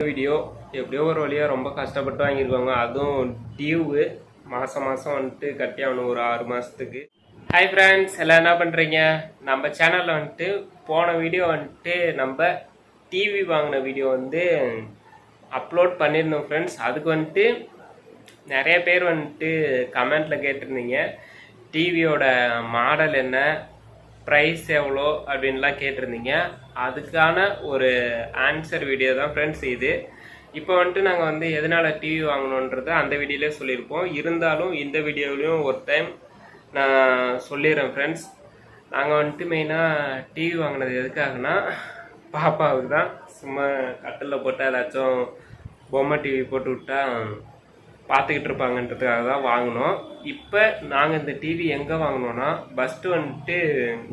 Video எப்படியோ ஒரு வழியாக ரொம்ப கஷ்டப்பட்டு வாங்கியிருக்காங்க அதுவும் டியூவு மாதம் மாதம் வந்துட்டு கட்டி ஆகணும் ஒரு ஆறு மாதத்துக்கு ஹாய் ஃப்ரெண்ட்ஸ் எல்லாம் என்ன பண்ணுறீங்க நம்ம சேனலில் வந்துட்டு போன வீடியோ வந்துட்டு நம்ம டிவி வாங்கின வீடியோ வந்து அப்லோட் பண்ணியிருந்தோம் ஃப்ரெண்ட்ஸ் அதுக்கு வந்துட்டு நிறைய பேர் வந்துட்டு கமெண்ட்டில் கேட்டிருந்தீங்க. டிவியோட மாடல் என்ன? ப்ரைஸ் எவ்வளோ அப்படின்லாம் கேட்டிருந்தீங்க. அதுக்கான ஒரு ஆன்சர் வீடியோ தான் ஃப்ரெண்ட்ஸ் இது. இப்போ வந்துட்டு நாங்கள் வந்து எதனால் டிவி வாங்கணுன்றதை அந்த வீடியோலேயே சொல்லியிருப்போம். இருந்தாலும் இந்த வீடியோவிலையும் ஒரு டைம் நான் சொல்லிடுறேன் ஃப்ரெண்ட்ஸ் நாங்கள் வந்துட்டு மெயினாக டிவி வாங்கினது எதுக்காகனா பாப்பாவுக்கு தான். சும்மா கட்டிலில் போட்டு ஏதாச்சும் பொம்மை டிவி போட்டு விட்டா பார்த்துக்கிட்டு இருப்பாங்கன்றதுக்காக தான் வாங்கினோம். இப்போ நாங்கள் இந்த டிவி எங்கே வாங்கினோன்னா ஃபஸ்ட்டு வந்துட்டு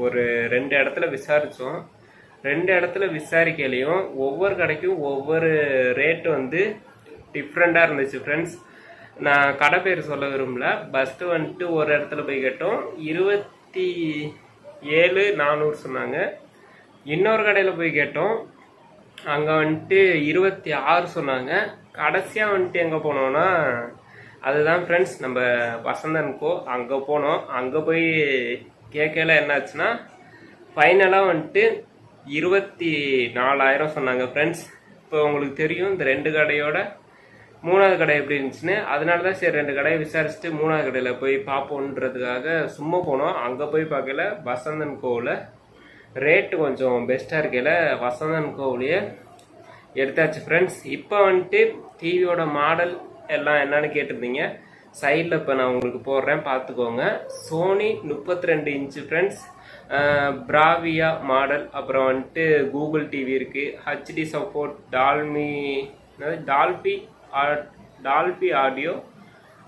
ஒரு ரெண்டு இடத்துல விசாரித்தோம் ரெண்டு இடத்துல விசாரிக்கலையும் ஒவ்வொரு கடைக்கும் ஒவ்வொரு ரேட்டு வந்து டிஃப்ரெண்ட்டாக இருந்துச்சு ஃப்ரெண்ட்ஸ் நான் கடை பேர் சொல்ல விரும்பல. ஃபஸ்ட்டு வந்துட்டு ஒரு இடத்துல போய் கேட்டோம். இருபத்தி ஏழு நானூறு சொன்னாங்க. இன்னொரு கடையில் போய் கேட்டோம். அங்கே வந்துட்டு இருபத்தி ஆறு சொன்னாங்க. கடைசியாக வந்துட்டு எங்கே போனோன்னா அதுதான் ஃப்ரெண்ட்ஸ் நம்ம வசந்தனுக்கோ அங்கே போனோம். அங்கே போய் கேட்கல என்னாச்சுன்னா ஃபைனலாக வந்துட்டு இருபத்தி நாலாயிரம் சொன்னாங்க ஃப்ரெண்ட்ஸ் இப்போ உங்களுக்கு தெரியும் இந்த ரெண்டு கடையோட மூணாவது கடை எப்படி இருந்துச்சுன்னு. அதனால தான் சரி ரெண்டு கடையை விசாரிச்சுட்டு மூணாவது கடையில் போய் பார்ப்போன்றதுக்காக சும்மா போனோம். அங்கே போய் பார்க்கல வசந்தன் கோவில் ரேட்டு கொஞ்சம் பெஸ்ட்டாக இருக்கையில் வசந்தன் கோவிலையே எடுத்தாச்சு ஃப்ரெண்ட்ஸ் இப்போ வந்துட்டு டிவியோட மாடல் எல்லாம் என்னன்னு கேட்டிருந்தீங்க. சைடில் இப்போ நான் உங்களுக்கு போடுறேன். பார்த்துக்கோங்க. சோனி முப்பத்தி ரெண்டு இன்ச்சு ஃப்ரெண்ட்ஸ் பிராவியா மாடல் அப்புறம் வந்துட்டு கூகுள் டிவி இருக்குது HD support Dolby Dolby Dolby audio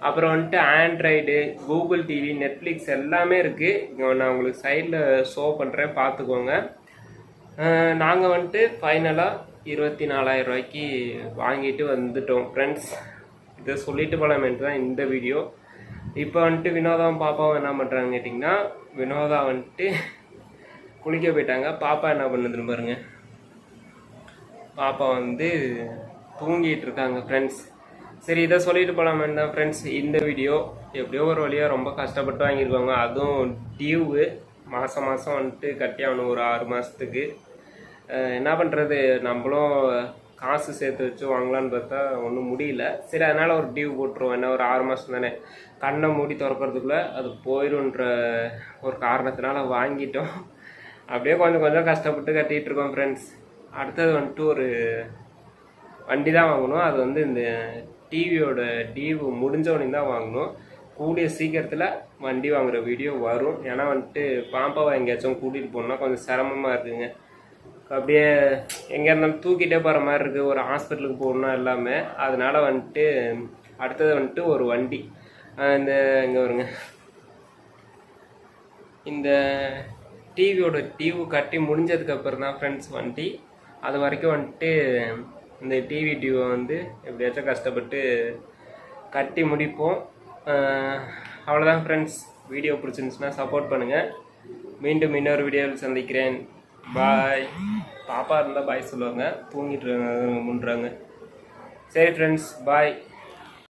அப்புறம் வந்துட்டு ஆண்ட்ராய்டு கூகுள் டிவி நெட்ஃப்ளிக்ஸ் எல்லாமே இருக்குது நான் உங்களுக்கு சைடில் ஷோ பண்ணுறேன் பார்த்துக்கோங்க. நாங்கள் வந்துட்டு ஃபைனலாக இருபத்தி நாலாயிரம் ரூபாய்க்கு வாங்கிட்டு வந்துட்டோம் ஃப்ரெண்ட்ஸ் இதை சொல்லிட்டு போலாமேன்ட்டு தான் இந்த வீடியோ. இப்போ வந்துட்டு வினோதாவும் பாப்பாவும் என்ன பண்ணுறாங்கன்னு கேட்டிங்கன்னா வினோதா வந்துட்டு குளிக்க போயிட்டாங்க. பாப்பா என்ன பண்ணுதுன்னு பாருங்க. பாப்பா வந்து தூங்கிட்டு இருக்காங்க ஃப்ரெண்ட்ஸ் சரி இதை சொல்லிட்டு போகலாமே தான் ஃப்ரெண்ட்ஸ் இந்த வீடியோ எப்படியோ ஒரு வழியாக ரொம்ப கஷ்டப்பட்டு வாங்கியிருக்காங்க. அதுவும் டியூவு மாதம் மாதம் வந்துட்டு கட்டி ஆகணும் ஒரு ஆறு மாதத்துக்கு என்ன பண்ணுறது நம்மளும் காசு சேர்த்து வச்சு வாங்கலான்னு பார்த்தா ஒன்றும் முடியல. சரி அதனால் ஒரு டியூ போட்டுருவோம். என்ன ஒரு ஆறு மாதம் தானே? கண்ணை மூடி திறக்கிறதுக்குள்ளே அது போயிடும்ன்ற ஒரு காரணத்தினால வாங்கிட்டோம். அப்படியே கொஞ்சம் கொஞ்சம் கஷ்டப்பட்டு கட்டிகிட்டு இருக்கோம் ஃப்ரெண்ட்ஸ் அடுத்தது வந்துட்டு ஒரு வண்டி தான் வாங்கணும். அது வந்து இந்த டிவியோட டியூ முடிஞ்சவனையும் தான் வாங்கணும். கூடிய சீக்கிரத்தில் வண்டி வாங்குகிற வீடியோ வரும். ஏன்னா வந்துட்டு பாப்பாவை எங்கேயாச்சும் கூட்டிகிட்டு போகணுன்னா கொஞ்சம் சிரமமாக இருக்குங்க. அப்படியே எங்கே இருந்தாலும் தூக்கிட்டே போகிற மாதிரி இருக்குது ஒரு ஹாஸ்பிட்டலுக்கு போகணுன்னா எல்லாமே. அதனால வந்துட்டு அடுத்தது வந்துட்டு ஒரு வண்டி. இந்த இங்கே வருங்க இந்த டிவியோட டியூ கட்டி முடிஞ்சதுக்கப்புறம் தான் ஃப்ரெண்ட்ஸ் வண்டி. அது வரைக்கும் வந்துட்டு இந்த டிவி டியூவை வந்து எப்படியாச்சும் கஷ்டப்பட்டு கட்டி முடிப்போம். அவ்வளோதான் ஃப்ரெண்ட்ஸ் வீடியோ பிடிச்சிருந்துச்சுன்னா சப்போர்ட் பண்ணுங்கள் மீண்டும் இன்னொரு வீடியோவில் சந்திக்கிறேன். பாய் பாப்பா இருந்தால் பாய் சொல்லுவாங்க. தூங்கிட்டு முன்றாங்க. சரி ஃப்ரெண்ட்ஸ் பாய்